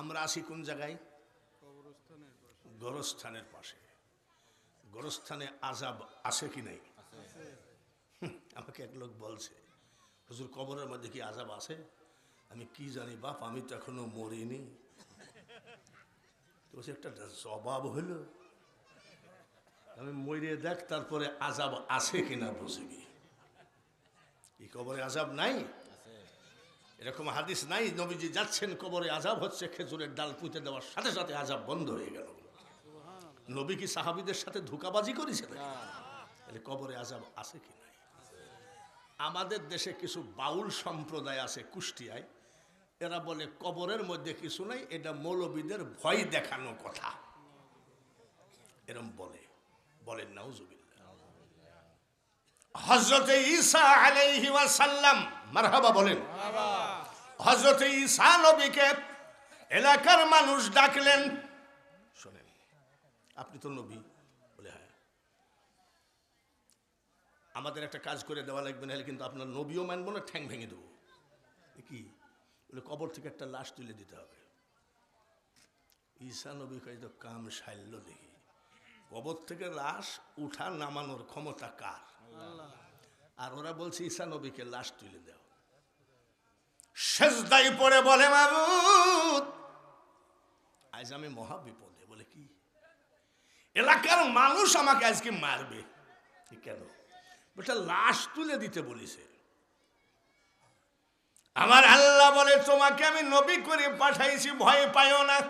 আমরা আসি কোন জায়গায়? গরস্থানের পাশে। গরস্থানে আজাব আছে কি নাই? আমাকে এক লোক বলছে হুজুর কবরের মধ্যে কি আজাব আছে? আমি কি জানি বাপ আমি তো এখনও মরিনি। তো সে একটা জবাব হলো আমি মরিয়ে দেখ তারপরে আজাব আছে কিনা বুঝবি এই কবরে আজাব নাই? এরকম হাদিস নাই, নবীজি যাচ্ছেন কবরে আজাব হচ্ছে, খেজুরের ডাল পুঁতে দেওয়ার সাথে সাথে আজাব বন্ধ হয়ে গেল। নবী কি সাহাবিদের সাথে ধোকাবাজি করেছে কবরে আজাব আছে কি নাই? আমাদের দেশে কিছু বাউল সম্প্রদায় আছে কুষ্টিয়ায়, এরা বলে কবরের মধ্যে কিছু নাই, এটা মৌলবীদের ভয় দেখানো কথা। এরম বলে, বলেন নাউজুবিল্লাহ। হজরতে ঈসা আলাইহি ওয়াসাল্লাম মারহাবা বলেন। হজরতে ঈসা এলাকার মানুষ ডাকলেন। শোনেন, আপনি তো নবী বলে হ্যাঁ। আমাদের একটা কাজ করে দেওয়া লাগবে, নাহলে কিন্তু আপনার নবীও মানবো না, ঠ্যাং ভেঙে দেবো। কি? বলে কবর থেকে একটা লাশ তুলে দিতে হবে। ঈসা নবী কাম সাইল্য দেখি। কবর থেকে লাশ উঠা নামানোর ক্ষমতা কার? আর ওরা বলছে ঈসা নবীকে লাশ তুলে দাও। সেজদাই পড়ে বলে মাবুদ আজ আমি মহা বিপদে বলে কি? এলাকার মানুষ আমাকে আজকে মারবে। কেন? ওটা লাশ তুলে দিতে বলিছে। আমার আল্লাহ বলে তোমাকে আমি নবী করে পাঠাইছি ভয় পাইও না।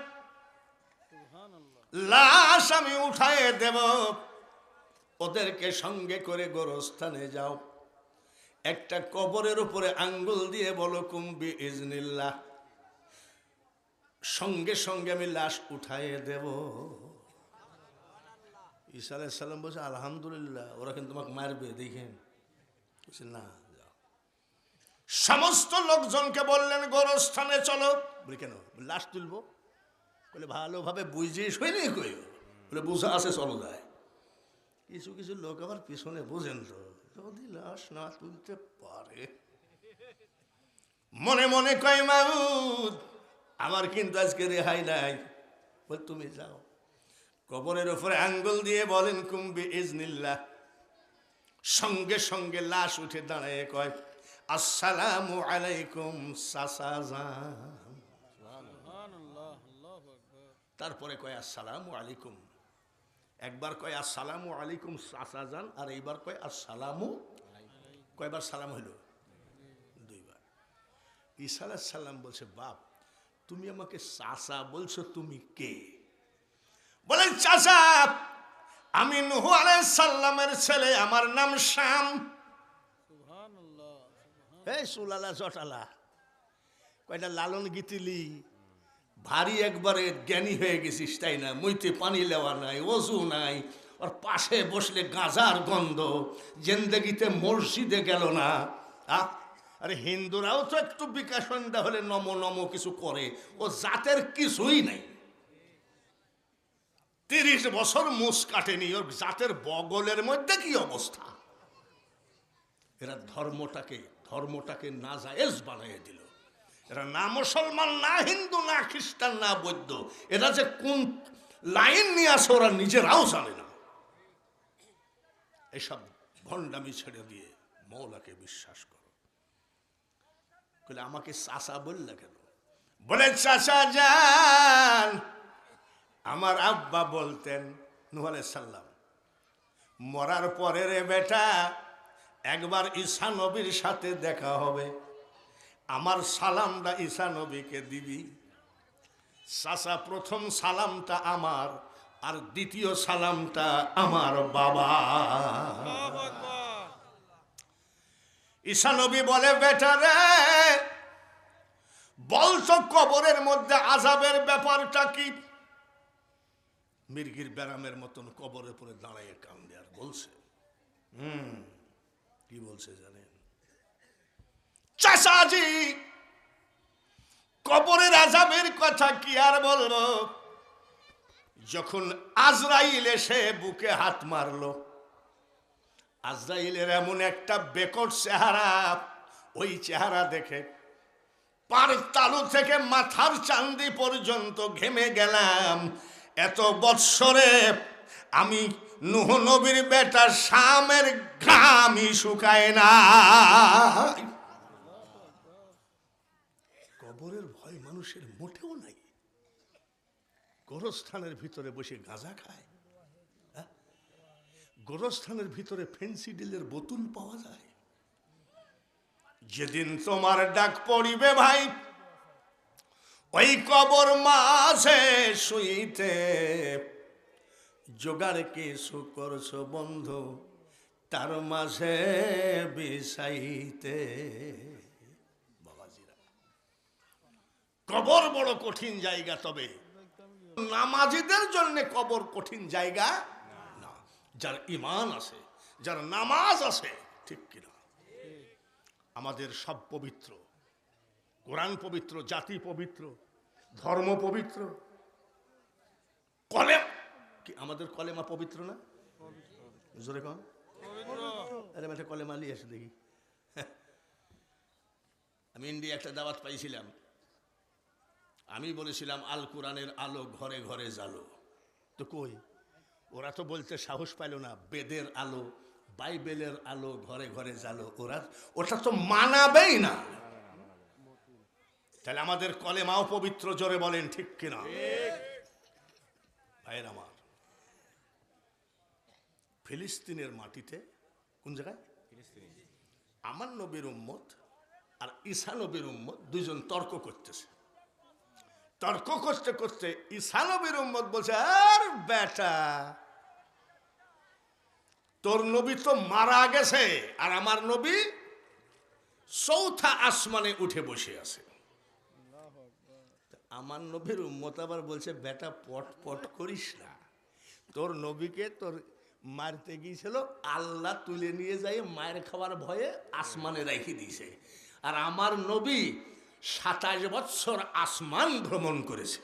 লাশ আমি উঠায় দেব। ওদেরকে সঙ্গে করে গোরস্থানে যাও। একটা কবরের উপরে আঙ্গুল দিয়ে বলো কুম্বি ইজনিল্লাহ সঙ্গে সঙ্গে আমি লাশ উঠায় দেব। ঈসা আলাইসাল্লাম বলছে, আলহামদুলিল্লাহ। ওরা কিন্তু তোমাকে মারবে, দেখেন। না সমস্ত লোকজনকে বললেন, গোরস্থানে চলো। বলি, কেন? লাশ তুলবো। বলে, ভালোভাবে বুঝে শুনে কই? বলে, বুঝা আছে, চলো যায়। কিছু কিছু লোক আবার পিছনে বুঝেন তো। যদি লাশ না তুলতে পারে? মনে মনে কয় মাউদ আমার কিন্তু আজকে রেহাই নাই। বল তুমি যাও। কবরের উপরে আঙ্গুল দিয়ে বলেন কুম্বি ইজনিল্লাহ। সঙ্গে সঙ্গে লাশ উঠে দাঁড়ায় কয় আসসালামু আলাইকুম সাসাজান তারপরে কয় আসসালামু আলাইকুম। একবার কয় আসসালামু আলাইকুম সাসাজান আর এইবার কয় আসসালামু কয়বার সালাম হইল? দুইবার। ঈসা সালাম বলছে বাপ তুমি আমাকে চাচা বলছো তুমি কে? বলেন চাচা আমি নুহু সাল্লামের ছেলে আমার নাম শ্যাম। এই সুলালা জটালা। কয়টা লালন গীতিলি ভারী একবারে জ্ঞানী হয়ে গেছিস, তাই না? মুইতে পানি লেওয়া নাই অজু নাই, ওর পাশে বসলে গাঁজার গন্ধ, জেন্দেগিতে মসজিদে গেল না? আরে হিন্দুরাও তো একটু বিকাশ সন্ধ্যা হলে নম নম কিছু করে, ও জাতের কিছুই নাই। তিরিশ বছর মুস কাটেনি, ওর জাতের বগলের মধ্যে কি অবস্থা? এরা ধর্মটাকে ধর্মটাকে না জায়েজ বানিয়ে দিল। এরা না মুসলমান, না হিন্দু, না খ্রিস্টান, না বৌদ্ধ। এরা যে কোন লাইন নিয়ে আসে ওরা নিজেরাও জানে না। এসব ভণ্ডামি ছেড়ে দিয়ে মৌলাকে বিশ্বাস করো। বলে আমাকে চাচা বললে কেন? বলে, চাচা যান। আমার আব্বা বলতেন, নুহ সাল্লাম মরার পরে রে বেটা একবার ঈশা নবীর সাথে দেখা হবে। আমার সালামটা ঈশা নবীকে দিবি। চাচা প্রথম সালামটা আমার আর দ্বিতীয় সালামটা আমার বাবা। ঈশা নবী বলে বেটা রে বলছো কবরের মধ্যে আজাবের ব্যাপারটা কি? মির্গির ব্যারামের মতন কবরের উপরে দাঁড়াইয়ে কান্দে আর বলছে হুম কি বলছে জানেন চাষাজি কবরের আজাবের কথা কি আর বলব? যখন আজরাইল এসে বুকে হাত মারলো, আজরাইলের এমন একটা বেকট চেহারা, ওই চেহারা দেখে পার তালু থেকে মাথার চান্দি পর্যন্ত ঘেমে গেলাম। এত বৎসরে আমি নুহ নবীর বেটা শামের ঘামি শুকায় না কবরের ভয় মানুষের মোটেও নাই গোরস্থানের ভিতরে বসে গাঁজা খায় হ্যাঁ? গোরস্থানের ভিতরে ফেন্সিডিলের বোতল পাওয়া যায়। যেদিন তোমার ডাক পড়িবে ভাই, ওই কবর মাঝে শুইতে। জোগাড় কিছু করছ বন্ধু, তার মাঝে বিষাইতে। কবর বড় কঠিন জায়গা তবে। নামাজিদের জন্য কবর কঠিন জায়গা না। যার ইমান আছে, যার নামাজ আছে, ঠিক কিনা? আমাদের সব পবিত্র। কোরআন পবিত্র, জাতি পবিত্র, ধর্ম পবিত্র। কলেম কি, আমাদের কলেমা পবিত্র না? জোরে কন। আরে মাঠে কলেমা নিয়ে এসে দেখি। আমি ইন্ডিয়া একটা দাওয়াত পাইছিলাম। আমি বলেছিলাম আল কোরআনের আলো ঘরে ঘরে জালো তো কই? ওরা তো বলতে সাহস পাইল না বেদের আলো বাইবেলের আলো ঘরে ঘরে জালো ওরা ওটা তো মানাবেই না। তাহলে আমাদের কলেমাও পবিত্র জোরে বলেন ঠিক কিনা? ভাইয়ের আমার ফিলিস্তিনের মাটিতে কোন জায়গায়? আমার নবীর উম্মত আর ঈসা নবীর উম্মত দুইজন তর্ক করতেছে। তর্ক করতে করতে ঈসা নবীর উম্মত বলছে, আর বেটা, তোর নবী তো মারা গেছে, আর আমার নবী চৌথা আসমানে উঠে বসে আছে। আমার নবীর উম্মত আবার বলছে, বেটা, পট পট করিস না। তোর নবীকে তোর মারতে গিয়েছিল, আল্লাহ তুলে নিয়ে যাই মায়ের খাওয়ার ভয়ে আসমানে রেখে দিয়েছে। আর আমার নবী সাতাশ বৎসর আসমান ভ্রমণ করেছে।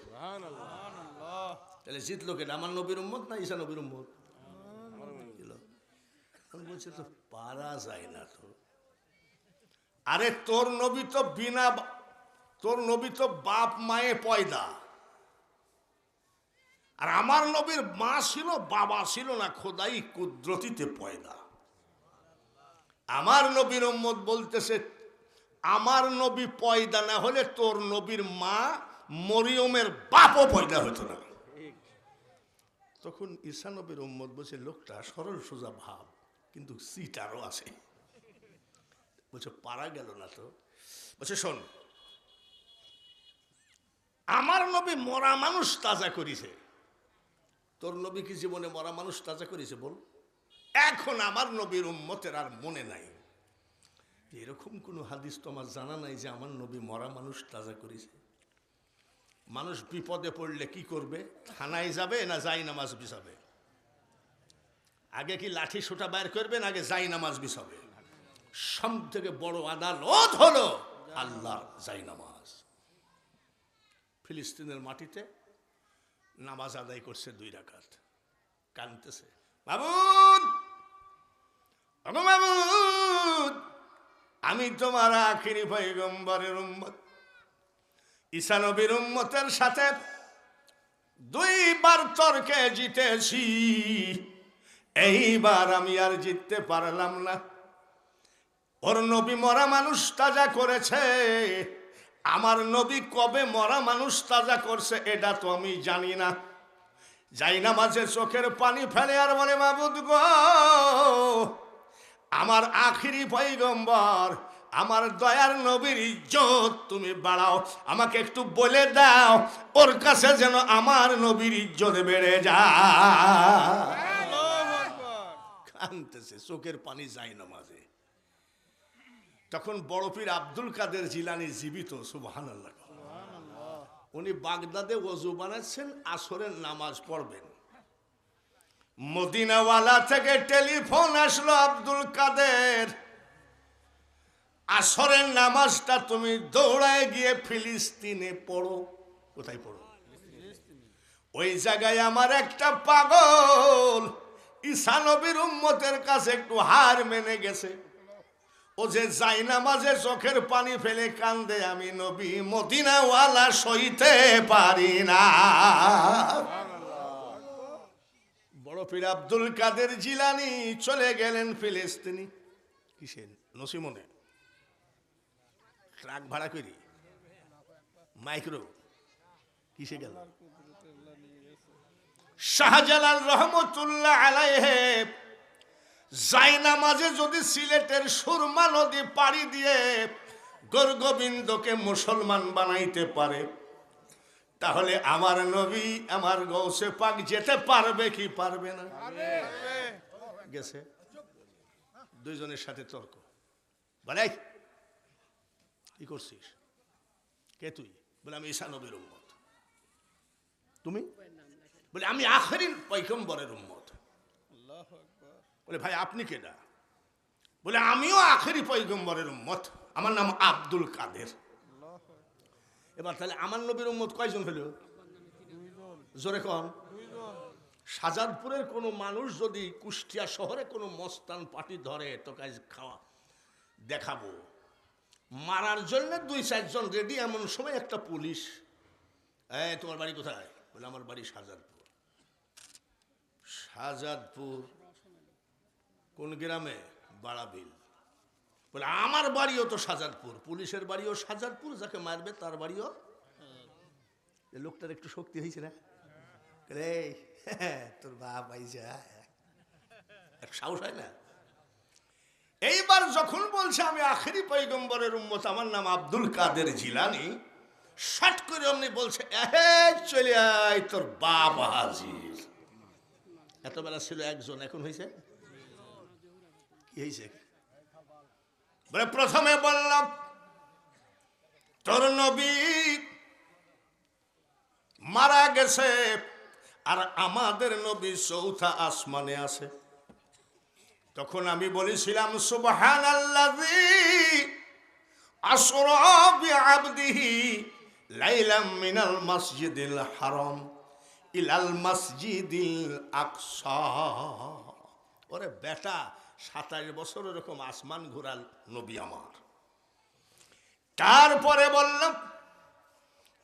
তাহলে জিতলো কেটা আমার নবীর উম্মত না ঈশা নবীর উম্মত? বলছে, তো পারা যায় না তো। আরে, তোর নবী তো বিনা তোর নবী তো বাপ মায়ে পয়দা। আর আমার নবীর মা ছিল, বাবা ছিল না, খোদাই কুদরতিতে পয়দা। আমার নবীর উম্মত বলতেছে আমার নবী পয়দা না হলে তোর নবীর মা মরিয়মের বাপও পয়দা হতো না। তখন ঈশা নবীর উম্মত বলছে, লোকটা সরল সোজা ভাব, কিন্তু সিট আরও আছে। বলছে, পারা গেল না তো। বলছে, শোন, আমার নবী মরা মানুষ তাজা করিছে। তোর নবী কি জীবনে মরা মানুষ তাজা করিছে বল? এখন আমার নবীর উম্মতের আর মনে নাই। এরকম কোনো হাদিস তো আমার জানা নাই যে আমার নবী মরা মানুষ তাজা করেছে। মানুষ বিপদে পড়লে কি করবে? থানায় যাবে না যাই নামাজ বিছাবে? আগে কি লাঠি সোটা বাইর করবেন আগে যাই নামাজ বিছাবে? সব থেকে বড় আদালত হলো আল্লাহর যাই নামাজ। ফিলিস্তিনের মাটিতে নামাজ আদায় করছে দুই রাকাত। কানতেছে বাবুদ বাবুদ আমি তোমার আখিরি পয়গম্বরের উম্মত। ঈসা নবীর উম্মতের সাথে দুইবার তর্কে জিতেছি। এইবার আমি আর জিততে পারলাম না। ওর নবী মরা মানুষ তাজা করেছে। আমার নবী কবে মরা মানুষ তাজা করছে এটা তো আমি জানি না। যাই না মাঝে চোখের পানি ফেলে আর বলে, মাবুদ গো আমার আখিরি পৈগম্বর আমার দয়ার নবীর ইজ্জত তুমি বাড়াও, আমাকে একটু বলে দাও, ওর কাছে যেন আমার নবীর ইজ্জত বেড়ে যায়। কানতেছে, চোখের পানি যায় না মাঝে। তখন বড় পীর আব্দুল কাদের জিলানি জীবিত আল্লাহ উনি বাগদাদে ওজু বানাচ্ছেন, আসরের নামাজ পড়বেন। মদিনাওয়ালা থেকে টেলিফোন আসলো আব্দুল কাদের। আসরের নামাজটা তুমি দৌড়ায় গিয়ে ফিলিস্তিনে পড়ো। কোথায় পড়ো? ওই জায়গায় আমার একটা পাগল ঈশানবীর উম্মতের কাছে একটু হার মেনে গেছে। ও যে যাই নামাজে চোখের পানি ফেলে কান্দে, আমি নবী মদিনাওয়ালা সইতে পারি না। পীর আব্দুল কাদের জিলানি চলে গেলেন ফিলিস্তিনি। কিসের? নসিমনে ট্রাক ভাড়া করি মাইক্রো। কিসে গেল? শাহজালাল রহমতুল্লাহ আলাইহে। জাইনা মাঝে যদি সিলেটের সুরমা নদী পাড়ি দিয়ে গর্গবিন্দকে মুসলমান বানাইতে পারে তাহলে আমার নবী, আমার গৌসে পাক যেতে পারবে কি পারবে না? গেছে। দুইজনের সাথে তর্ক। বলে কি করছিস? কে তুই? বলে, আমি ঈশা নবীর উম্মত। তুমি? বলে, আমি আখরিন পৈগম্বরের উম্মত। বলে, ভাই, আপনি কেডা? বলে, আমিও আখেরি পৈগম্বরের উম্মত। আমার নাম আব্দুল কাদের। এবার তাহলে আমার নবীর উম্মত কয়জন হলো? জোরে কন। সাজাদপুরের কোনো মানুষ যদি কুষ্টিয়া শহরে কোনো মস্তান পার্টি ধরে তো কাজ খাওয়া দেখাবো। মারার জন্য দুই, চারজন রেডি এমন সময় একটা পুলিশ। এই, তোমার বাড়ি কোথায়? বলে, আমার বাড়ি শাহজাদপুর শাহজাদপুর কোন গ্রামে? বাড়াবিল বলে, আমার বাড়িও তো শাহজাদপুর পুলিশের বাড়িও শাহজাদপুর যাকে মারবে তার বাড়িও লোকটার একটু শক্তি হয়েছে না? তোর বাপ আইসা। এক সাহস হয় না। এইবার যখন বলছে, আমি আখেরি পৈগম্বরের উম্মত, আমার নাম আব্দুল কাদের জিলানি। শট করে অমনি বলছে চলে আয়, তোর বাপ হাজির। এতবেলা ছিল একজন, এখন হয়েছে? কি হয়েছে? বলে, প্রথমে বললাম, তোর নবী মারা গেছে আর আমাদের নবী চৌথা আসমানে আছে। তখন আমি বলেছিলাম সুবহান আবদিহি লাইলাম মিনাল মসজিদিল হারাম ইলাল মসজিদিল আকসা। ওরে বেটা সাতাশ বছর এরকম আসমান ঘোরাল নবী আমার। তারপরে বললাম,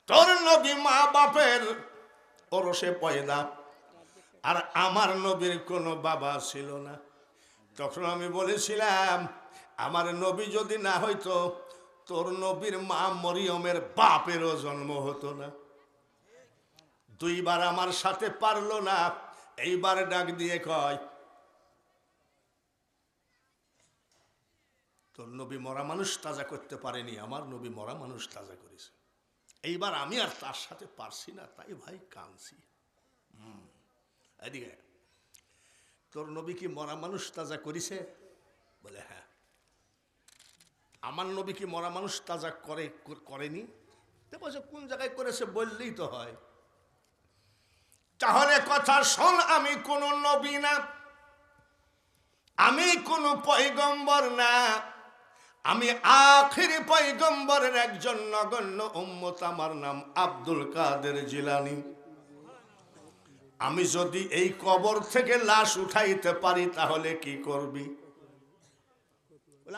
তোর নবী মা বাপের ওরসে পয়দা, আর আমার নবীর কোনো বাবা ছিল না। তখন আমি বলেছিলাম, আমার নবী যদি না হইতো, তোর নবীর মা মরিয়মের বাপেরও জন্ম হতো না। দুইবার আমার সাথে পারল না। এইবার ডাক দিয়ে কয় তোর নবী মরা মানুষ তাজা করতে পারেনি, আমার নবী মরা মানুষ তাজা করেছে। এইবার আমি আর তার সাথে পারছি না, তাই ভাই কাঁদছি। হুম, এদিকে তোর নবী কি মরা মানুষ তাজা করিছে? বলে হ্যাঁ। আমার নবী কি মরা মানুষ তাজা করে, করেনি? বলছে, কোন জায়গায় করেছে বললেই তো হয়। তাহলে কথা শোন, আমি কোন নবী না, আমি কোন পৈগম্বর না। আমি আখির পৈগম্বরের একজন নগণ্য উম্মত, আমার নাম আব্দুল কাদের জিলানি। আমি যদি এই কবর থেকে লাশ উঠাইতে পারি, তাহলে কি করবি?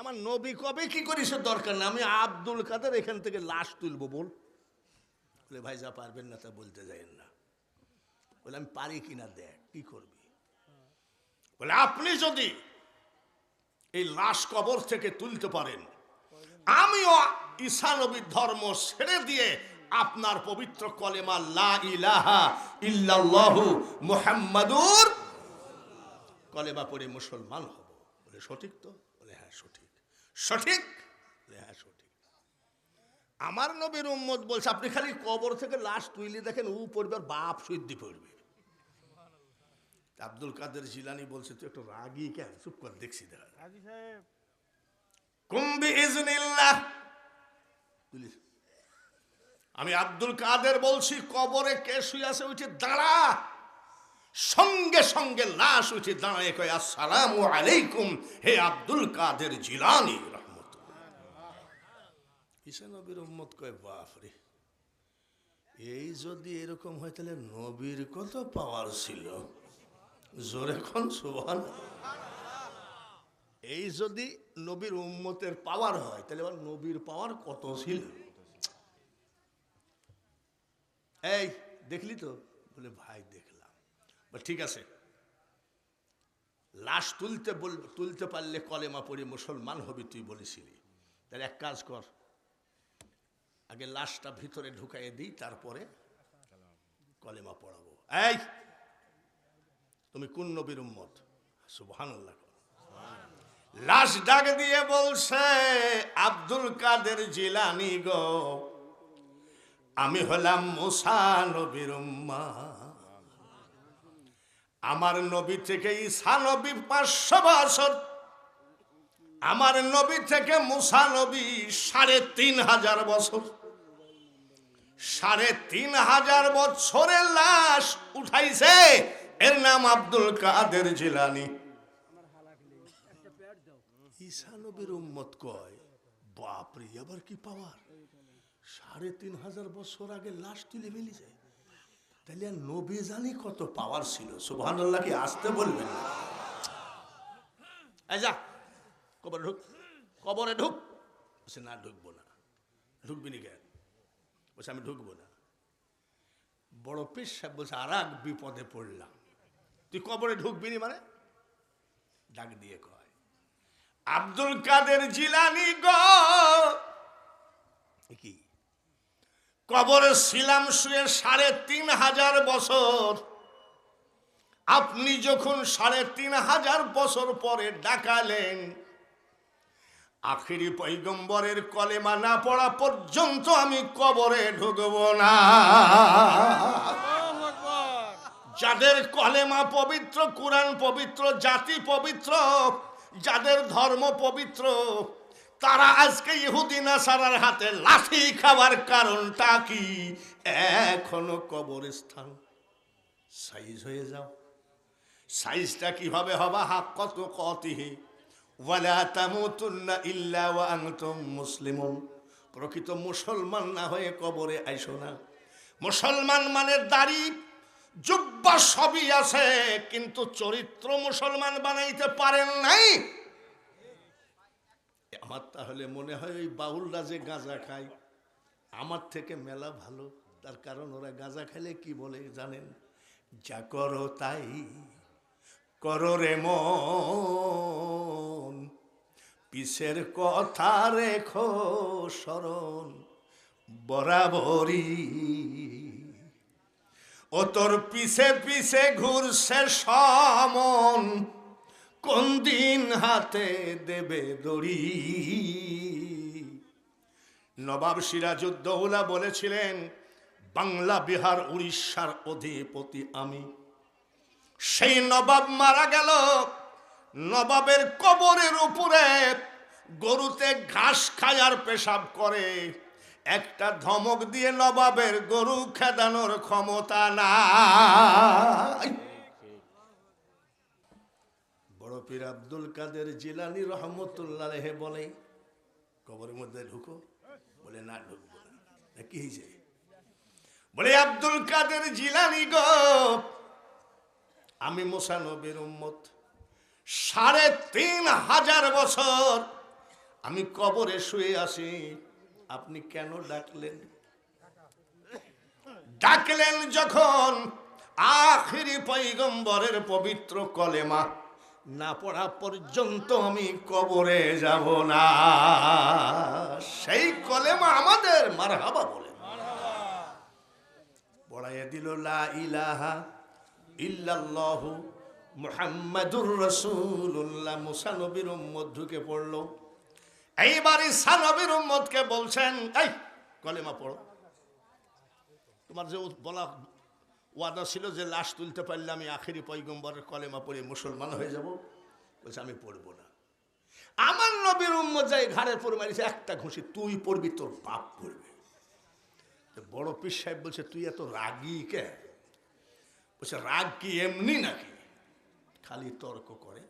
আমার নবী কবে কি করিস দরকার না আমি আব্দুল কাদের এখান থেকে লাশ তুলবো, বল। বলে, ভাই, যা পারবেন না তা বলতে যাইন না। বলে, আমি পারি কিনা দেখ, কি করবি? বলে, আপনি যদি এই লাশ কবর থেকে তুলতে পারেন। আমিও ঈশা নবীর ধর্ম ছেড়ে দিয়ে আপনার পবিত্র কলেমা লা ইলাহা ইল্লাল্লাহু মুহাম্মাদুর কলেমা পড়ে মুসলমান হব। বলে সঠিক তো? বলে হ্যাঁ সঠিক। সঠিক? বলে হ্যাঁ সঠিক। আমার নবীর উম্মত বলছে, আপনি খালি কবর থেকে লাশ তুইলে দেখেন উ পড়বে বাপ সুদ্দি পড়বে। আব্দুল কাদের জিলানি বলছে তুই একটু রাগি কেন? চুপ কর দেখছি দেখা কুম্বি ইজনিল্লাহ। আমি আব্দুল কাদের বলছি কবরে কে শুয়ে আছে উঠে দাঁড়া। সঙ্গে সঙ্গে লাশ উঠে দাঁড়ায় কয় আসসালামু আলাইকুম হে আব্দুল কাদের জিলানি রহমতুল্লাহ। ঈসা নবীর উম্মত কয় বাপ রে এই যদি এরকম হয় তাহলে নবীর কত পাওয়ার ছিল? জোরে খন সুবহান। এই যদি নবীর উম্মতের পাওয়ার হয়, তাহলে এবার নবীর পাওয়ার কত ছিল? এই, দেখলি তো? বলে, ভাই, দেখলাম। ঠিক আছে। লাশ তুলতে বল, তুলতে পারলে কলেমা পড়ে মুসলমান হবি তুই বলেছিলি। তাহলে এক কাজ কর। আগে লাশটা ভিতরে ঢুকাইয়ে দিই, তারপরে কলেমা পড়াবো। এই তুমি কোন নবীর উম্মত? কর। লাশ ডাক দিয়ে বলছে, আব্দুল কাদের জিলানি গো, আমি হলাম মুসা নবীর আমার নবী থেকে ঈসা নবী পাঁচশো বছর আমার নবী থেকে মুসা নবী সাড়ে তিন হাজার বছর। সাড়ে তিন হাজার বছরের লাশ উঠাইছে এর নাম আব্দুল কাদের জিলানি। কয় বাপরে আবার কি পাওয়ার? সাড়ে তিন হাজার আগে ফেলিছে তাহলে নবী জানি কত পাওয়ার ছিল। আসতে বলবেন যা, কবরে ঢুক কবরে ঢুক। বলছে, না, ঢুকবো না। ঢুকবি নি কেন বলছে, আমি ঢুকবো না। বড় পিস বলছে আর এক বিপদে পড়লাম। তুই কবরে ঢুকবি নি মানে? ডাক দিয়ে কয়, আব্দুল কাদের জিলানি কি? কবরে ছিলাম শুয়ে সাড়ে তিন হাজার বছর। আপনি যখন সাড়ে তিন হাজার বছর পরে ডাকালেন, আখিরি পৈগম্বরের কলেমা না পড়া পর্যন্ত আমি কবরে ঢুকব না। যাদের কলেমা পবিত্র, কোরআন পবিত্র, জাতি পবিত্র, যাদের ধর্ম পবিত্র, তারা আজকে ইহুদি নাসারার হাতে লাঠি খাওয়ার কারণটা কি? এখনও কবরস্থান। সাইজ হয়ে যাও। সাইজটা কীভাবে হবা? হাক কত কতিহি ওয়ালা ইল্লা প্রকৃত মুসলমান না হয়ে কবরে আইসো না। মুসলমান মানে দাড়ি জুব্বা সবই আছে, কিন্তু চরিত্র মুসলমান বানাইতে পারেন নাই। আমার তাহলে মনে হয় ওই বাউলরা যে গাঁজা খায়, আমার থেকে মেলা ভালো। তার কারণ ওরা গাঁজা খেলে কি বলে জানেন? যা করো তাই করো রে মন, পিসের কথা রেখো স্মরণ বরাবরই ও তোর পিছে পিছে ঘুরছে সমন। কোন দিন হাতে দেবে দড়ি? নবাব সিরাজউদ্দৌলা বলেছিলেন, বাংলা, বিহার, উড়িষ্যার অধিপতি আমি। সেই নবাব মারা গেল। নবাবের কবরের উপরে গরুতে ঘাস খায় আর পেশাব করে। একটা ধমক দিয়ে নবাবের গরু খেদানোর ক্ষমতা নাই। বড় পীর আব্দুল কাদের জিলানি রহমতুল্লাহ রেহে বলে, কবরের মধ্যে ঢুকো। বলে, না, ঢুকবো না। কি হয়েছে? বলে, আব্দুল কাদের জিলানি গো, আমি মোসানবের উম্মত। সাড়ে তিন হাজার বছর আমি কবরে শুয়ে আছি। আপনি কেন ডাকলেন? ডাকলেন যখন আখিরি পৈগম্বরের পবিত্র কলেমা, না পড়া পর্যন্ত আমি কবরে যাব না। সেই কলেমা আমাদের মারহাবা বলে। পড়াইয়া দিল, লা ইলাহা ইল্লাল্লাহু মুহাম্মাদুর রাসূলুল্লাহ। মুসা নবীর ঢুকে পড়ল। এইবার ঈসা নবীর উম্মতকে বলছেন, এই, কলেমা পড়ো। তোমার যে বলা ওয়াদা ছিল যে লাশ তুলতে পারলে আমি আখেরি পৈগম্বরের কলেমা পড়ে মুসলমান হয়ে যাব। বলছে, আমি পড়ব না। আমার নবীর উম্মত যাই ঘাড়ে পড়ে মারিছে, একটা ঘুষি তুই পড়বি, তোর বাপ পড়বে। বড় পীর সাহেব বলছে, তুই এত রাগি কে? বলছে, রাগ কি এমনি নাকি? খালি তর্ক করে।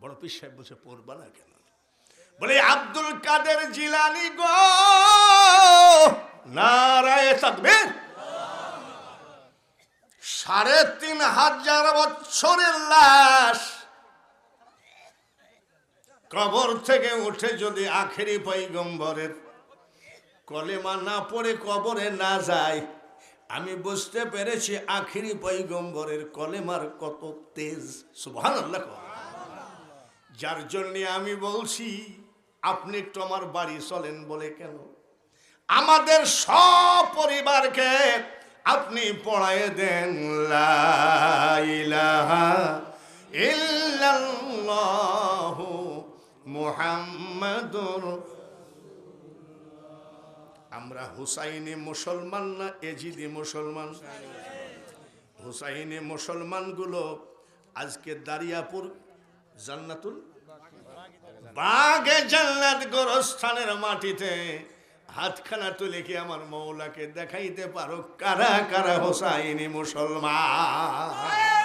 বড় পীর সাহেব বলছে পড়বা না কেন? বলে, আব্দুল কাদের জিলানি গো, নারায় সাড়ে তিন হাজার বছরের লাশ। কবর থেকে উঠে যদি আখেরি পৈগম্বরের কলেমা না পড়ে কবরে না যায়, আমি বুঝতে পেরেছি আখিরি পৈগম্বরের কলেমার কত তেজ। সুভান যার জন্যে আমি বলছি, আপনি একটু আমার বাড়ি চলেন বলে কেন? আমাদের সব পরিবারকে আপনি পড়ায় দেন আমরা হুসাইনি মুসলমান না এজিদি মুসলমান? হুসাইনি মুসলমানগুলো আজকে দারিয়াপুর জান্নাতুল বাগে জান্নাত গোরস্থানের মাটিতে হাতখানা তুলে কি আমার মৌলাকে দেখাইতে পারো? কারা কারা হোসাইনি মুসলমান?